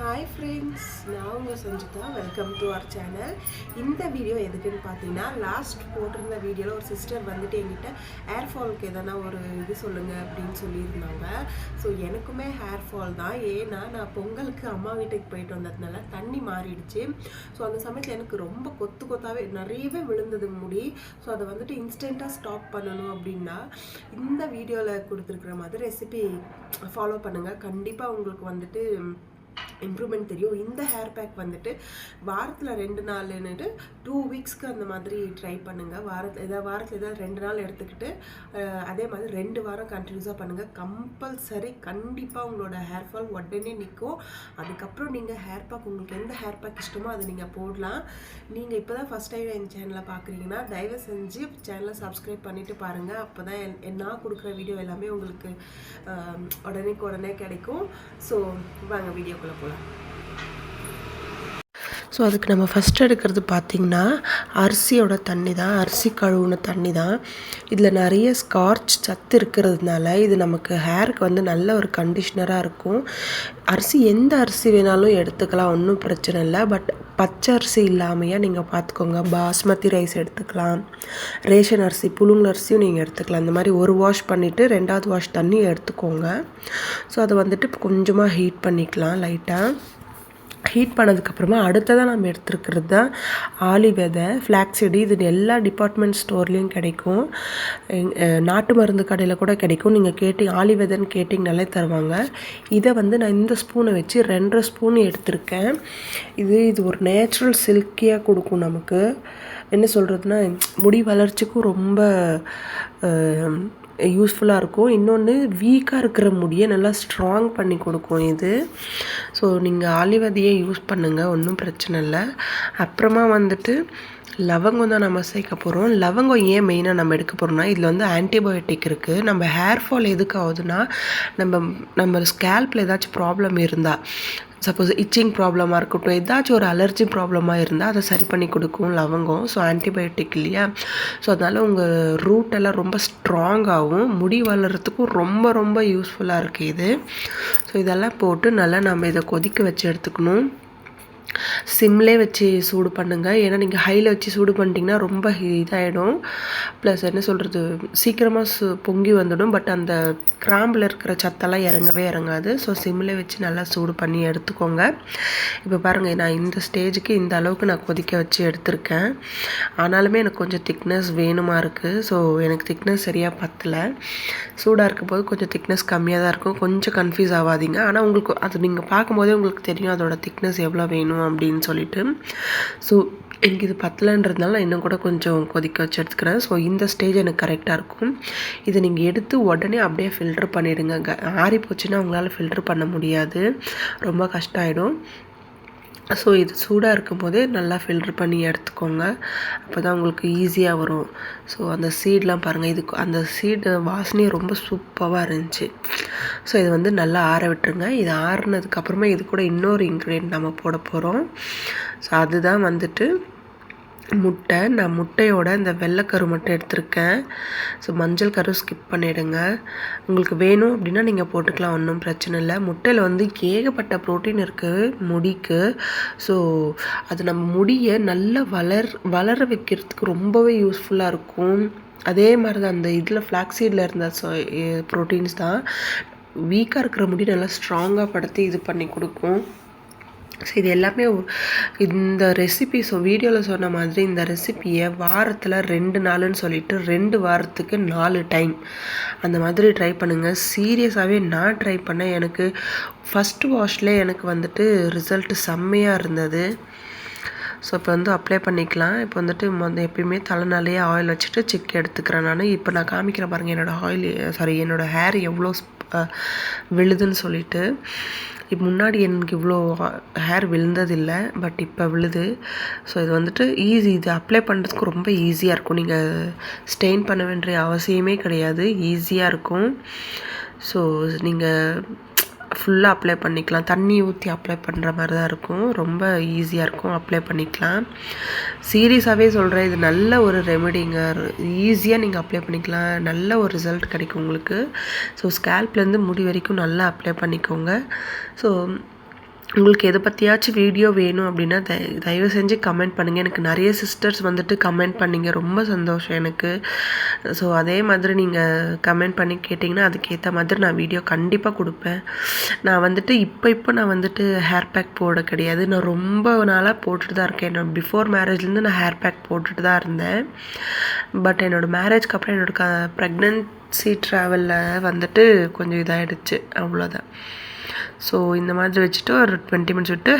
Hi friends நான் உங்கள் Sanjitha. Welcome to our channel இந்த வீடியோ எதுக்குன்னு பார்த்தீங்கன்னா லாஸ்ட் போட்டிருந்த வீடியோவில் ஒரு சிஸ்டர் வந்துட்டு என்கிட்ட ஹேர் ஃபாலுக்கு எதனா ஒரு இது சொல்லுங்கள் அப்படின்னு சொல்லியிருந்தாங்க. ஸோ எனக்குமே ஹேர் ஃபால் தான். ஏன்னா நான் பொங்கலுக்கு அம்மா வீட்டுக்கு போயிட்டு வந்ததுனால தண்ணி மாறிடுச்சு. ஸோ அந்த சமயத்தில் எனக்கு ரொம்ப கொத்து கொத்தாவே நிறையவே விழுந்தது முடி. ஸோ அதை வந்துட்டு இன்ஸ்டண்ட்டாக ஸ்டாப் பண்ணணும் அப்படின்னா இந்த வீடியோவில் கொடுத்துருக்குற மாதிரி ரெசிபி ஃபாலோ பண்ணுங்கள் கண்டிப்பாக உங்களுக்கு வந்துட்டு இம்ப்ரூவ்மெண்ட் தெரியும். இந்த ஹேர் பேக் வந்துட்டு வாரத்தில் ரெண்டு நாள்னுட்டு டூ வீக்ஸ்க்கு அந்த மாதிரி ட்ரை பண்ணுங்கள் வாரத்தில் ஏதாவது வாரத்தில் ஏதாவது ரெண்டு நாள் எடுத்துக்கிட்டு அதே மாதிரி ரெண்டு வாரம் கண்டினியூஸாக பண்ணுங்கள் கம்பல்சரி கண்டிப்பாக உங்களோட ஹேர் ஃபால் உடனே நிற்கும் அதுக்கப்புறம் நீங்கள் ஹேர் பேக் உங்களுக்கு எந்த ஹேர் பேக் இஷ்டமோ அதை நீங்கள் போடலாம். நீங்கள் இப்போ தான் ஃபஸ்ட் டைம் என் சேனலை பார்க்குறீங்கன்னா தயவு செஞ்சு சேனலை சப்ஸ்கிரைப் பண்ணிவிட்டு பாருங்கள் அப்போ தான் என் நான் கொடுக்குற வீடியோ எல்லாமே உங்களுக்கு உடனே உடனே கிடைக்கும். ஸோ வாங்க வீடியோக்குள்ளே போகலாம் ஸோ அதுக்கு நம்ம ஃபஸ்ட் எடுக்கிறது பார்த்திங்கன்னா அரிசியோட தண்ணி தான் அரிசி கழுவுன தண்ணி தான். இதில் நிறைய ஸ்கார்ச் சத்து இருக்கிறதுனால இது நமக்கு ஹேருக்கு வந்து நல்ல ஒரு கண்டிஷ்னராக இருக்கும். அரிசி எந்த அரிசி வேணாலும் எடுத்துக்கலாம் ஒன்றும் பிரச்சனை இல்லை. பட் பச்சை அரிசி இல்லாமையே நீங்கள் பார்த்துக்கோங்க பாஸ்மதி ரைஸ் எடுத்துக்கலாம். ரேஷன் அரிசி புழுங்கல் அரிசியும் நீங்கள் எடுத்துக்கலாம். இந்த மாதிரி ஒரு வாஷ் பண்ணிவிட்டு ரெண்டாவது வாஷ் தண்ணி எடுத்துக்கோங்க. ஸோ அதை வந்துட்டு கொஞ்சமாக ஹீட் பண்ணிக்கலாம் லைட்டாக ஹீட் பண்ணதுக்கப்புறமா அடுத்ததாக நம்ம எடுத்துருக்கிறது தான் ஆலி விதை ஃப்ளாக்ஸீடு இது எல்லா டிபார்ட்மெண்ட் ஸ்டோர்லேயும் கிடைக்கும். நாட்டு மருந்து கடையில் கூட கிடைக்கும். நீங்கள் கேட்டி ஆலி விதைன்னு கேட்டிங்கனாலே தருவாங்க. இதை வந்து நான் இந்த ஸ்பூனை வச்சு ரெண்டரை ஸ்பூன் எடுத்திருக்கேன். இது இது ஒரு நேச்சுரல் சில்கியாக கொடுக்கும் நமக்கு. என்ன சொல்கிறதுனா முடி வளர்ச்சிக்கும் ரொம்ப யூஸ்ஃபுல்லாக இருக்கும். இன்னொன்று வீக்காக இருக்கிற முடியை நல்லா ஸ்ட்ராங் பண்ணி கொடுக்கும் இது. ஸோ நீங்கள் ஆலிவதியை யூஸ் பண்ணுங்கள் ஒன்றும் பிரச்சனை இல்லை. அப்புறமா வந்துட்டு லவங்கம் தான் நம்ம சேர்க்க போகிறோம் லவங்கம் ஏன் மெயினாக நம்ம எடுக்க போகிறோம்னா இதில் வந்து ஆன்டிபயோட்டிக் இருக்குது நம்ம ஹேர் ஃபால் எதுக்கு ஆகுதுன்னா நம்ம நம்ம ஸ்கேல்பில் ஏதாச்சும் ப்ராப்ளம் இருந்தால் சப்போஸ் இச்சிங் ப்ராப்ளமாக இருக்கட்டும் ஏதாச்சும் ஒரு அலர்ஜி ப்ராப்ளமாக இருந்தால் அதை சரி பண்ணி கொடுக்கும் லவங்கம். ஸோ ஆன்டிபயோட்டிக் இல்லையா? ஸோ அதனால் உங்கள் ரூட் எல்லாம் ரொம்ப ஸ்ட்ராங்காகவும் முடி வளர்கிறதுக்கும் ரொம்ப ரொம்ப யூஸ்ஃபுல்லாக இருக்குது இது. ஸோ இதெல்லாம் போட்டு நல்லா நம்ம இதை கொதிக்க வச்சு எடுத்துக்கணும். சிம்லே வச்சு சூடு பண்ணுங்கள் ஏன்னா நீங்கள் ஹையில் வச்சு சூடு பண்ணிட்டீங்கன்னா ரொம்ப இதாகிடும் ப்ளஸ் என்ன சொல்கிறது சீக்கிரமாக சு பொங்கி வந்துடும். பட் அந்த கிராம்பில் இருக்கிற சத்தெல்லாம் இறங்கவே இறங்காது. ஸோ சிம்லே வச்சு நல்லா சூடு பண்ணி எடுத்துக்கோங்க. இப்போ பாருங்கள் நான் இந்த ஸ்டேஜுக்கு இந்த அளவுக்கு நான் கொதிக்க வச்சு எடுத்திருக்கேன். ஆனாலுமே எனக்கு கொஞ்சம் திக்னஸ் வேணுமா இருக்குது ஸோ எனக்கு திக்னஸ் சரியாக பத்தலை. சூடாக இருக்கும்போது கொஞ்சம் திக்னஸ் கம்மியாக தான் இருக்கும். கொஞ்சம் கன்ஃபியூஸ் ஆகாதீங்க. ஆனால் உங்களுக்கு அது நீங்கள் பார்க்கும்போதே உங்களுக்கு தெரியும் அதோடய திக்னஸ் எவ்வளோ வேணும் அப்படின்னு சொல்லிட்டு. ஸோ எனக்கு இது பத்தலைன்றதுனால நான் இன்னும் கூட கொஞ்சம் கொதிக்க வச்சு எடுத்துக்கிறேன். ஸோ இந்த ஸ்டேஜ் எனக்கு கரெக்டாக இருக்கும். இதை நீங்கள் எடுத்து உடனே அப்படியே ஃபில்டர் பண்ணிவிடுங்க க ஆறி போச்சுன்னா உங்களால் ஃபில்டர் பண்ண முடியாது. ரொம்ப கஷ்டம் ஆகிடும் ஸோ இது சூடாக இருக்கும்போதே நல்லா ஃபில்டர் பண்ணி எடுத்துக்கோங்க. அப்போ தான் உங்களுக்கு ஈஸியாக வரும். ஸோ அந்த சீட்லாம் பாருங்கள் இதுக்கு அந்த சீடு வாசனையே ரொம்ப சூப்பராக இருந்துச்சு. ஸோ இது வந்து நல்லா ஆற விட்டுருங்க. இது ஆறுனதுக்கப்புறமா இது கூட இன்னொரு இன்க்ரீடியன்ட் நம்ம போட போகிறோம் ஸோ அதுதான் வந்துட்டு முட்டை. நான் முட்டையோட இந்த வெள்ளைக்கரு மட்டும் எடுத்திருக்கேன். ஸோ மஞ்சள் கரு ஸ்கிப் பண்ணிவிடுங்க உங்களுக்கு வேணும் அப்படின்னா நீங்கள் போட்டுக்கலாம் ஒன்றும் பிரச்சனை இல்லை. முட்டையில் வந்து ஏகப்பட்ட ப்ரோட்டீன் இருக்குது முடிக்கு. ஸோ அது நம்ம முடியை நல்லா வளர் வளர வைக்கிறதுக்கு ரொம்பவே யூஸ்ஃபுல்லாக இருக்கும். அதே மாதிரி தான் அந்த இதில் ஃப்ளாக்ஸீடில் இருந்த ப்ரோட்டீன்ஸ் eh, தான். வீக்காக இருக்கிற முடி நல்லா ஸ்ட்ராங்காக படுத்தி இது பண்ணி கொடுக்கும். ஸோ இது எல்லாமே இந்த ரெசிபி ஸோ வீடியோவில் சொன்ன மாதிரி இந்த ரெசிபியை வாரத்தில் ரெண்டு நாளுன்னு சொல்லிட்டு ரெண்டு வாரத்துக்கு நாலு டைம் அந்த மாதிரி ட்ரை பண்ணுங்கள் சீரியஸாகவே நான் ட்ரை பண்ணேன் எனக்கு ஃபஸ்ட்டு வாஷ்லேயே எனக்கு வந்துட்டு ரிசல்ட் செம்மையாக இருந்தது. ஸோ இப்போ வந்து அப்ளை பண்ணிக்கலாம். இப்போ வந்துட்டு மொத எப்பயுமே தலைனாலேயே ஆயில் வச்சுட்டு சிக் எடுத்துக்கிறேன் நான். இப்போ நான் காமிக்கிறேன் பாருங்கள் என்னோடய ஆயில் சாரி என்னோடய ஹேர் எவ்வளோ விழுதுன்னு சொல்லிட்டு. இப்போ முன்னாடி எனக்கு இவ்வளோ ஹேர் விழுந்ததில்லை பட் இப்போ விழுது. ஸோ இது வந்துட்டு ஈஸி இது அப்ளை பண்ணுறதுக்கு ரொம்ப ஈஸியாக இருக்கும். நீங்கள் ஸ்டெயின் பண்ண வேண்டிய அவசியமே கிடையாது. ஈஸியாக இருக்கும். ஸோ நீங்கள் ஃபுல்லாக அப்ளை பண்ணிக்கலாம். தண்ணி ஊற்றி அப்ளை பண்ணுற மாதிரி தான் இருக்கும். ரொம்ப ஈஸியாக இருக்கும். அப்ளை பண்ணிக்கலாம். சீரியஸாகவே சொல்கிறேன் இது நல்ல ஒரு ரெமெடிங்க ஈஸியாக நீங்கள் அப்ளை பண்ணிக்கலாம். நல்ல ஒரு ரிசல்ட் கிடைக்கும் உங்களுக்கு. ஸோ ஸ்கேல்ப்லேருந்து முடி வரைக்கும் நல்லா அப்ளை பண்ணிக்கோங்க. ஸோ உங்களுக்கு எதை பற்றியாச்சும் வீடியோ வேணும் அப்படின்னா தய தயவு செஞ்சு கமெண்ட் பண்ணுங்கள் எனக்கு நிறைய சிஸ்டர்ஸ் வந்துட்டு கமெண்ட் பண்ணிங்க. ரொம்ப சந்தோஷம் எனக்கு. ஸோ அதே மாதிரி நீங்கள் கமெண்ட் பண்ணி கேட்டிங்கன்னா அதுக்கேற்ற மாதிரி நான் வீடியோ கண்டிப்பாக கொடுப்பேன். நான் வந்துட்டு இப்போ இப்போ நான் வந்துட்டு ஹேர் பேக் போட கிடையாது. நான் ரொம்ப நாளாக போட்டுட்டு தான் இருக்கேன். என்னோட பிஃபோர் மேரேஜ்லேருந்து நான் ஹேர் பேக் போட்டுட்டு தான் இருந்தேன். பட் என்னோடய மேரேஜ்க்கு அப்புறம் என்னோட க ப்ரெக்னென்சி ட்ராவலில் வந்துட்டு கொஞ்சம் இதாகிடுச்சு அவ்வளோதான் ஸோ இந்த மாதிரி வச்சுட்டு ஒரு டுவெண்ட்டி மினிட்ஸ் விட்டு